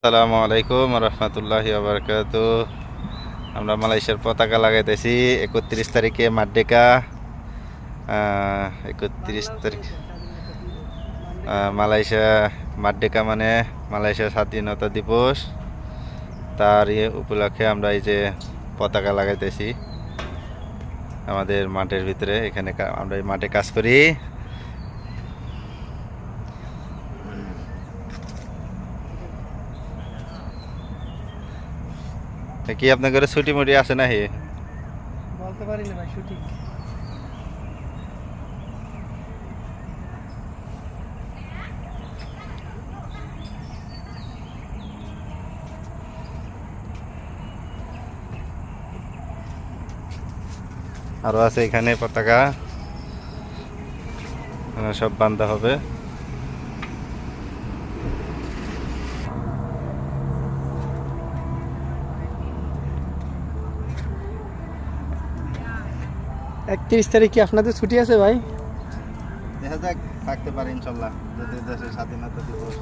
আসসালামু আলাইকুম রহমতুল্লাহ আবরকাত আমরা মালয়েশিয়ার পতাকা লাগাইতেছি, একত্রিশ তারিখে মাড্ডেকা একত্রিশ তারিখ মালয়েশিয়া মাড্ডেকা মানে মালয়েশিয়া স্বাধীনতা দিবস। তার উপলক্ষে আমরা এই যে পতাকা লাগাইতেছি, আমাদের মাঠের ভিতরে, এখানে আমরা এই মাঠে কাজ করি। তা কি আপনার ঘরে ছুটি মুটি আছে না হে বলতে পারি না ভাই সঠিক। আরও আছে এখানে পতাকা। সব বান্ধা হবে। একত্রিশ তারিখ কি আপনাদের ছুটি আছে ভাই? দেখা যাক, থাকতে পারে ইনশাল্লাহ। যদি দেশের স্বাধীনতা দিবস।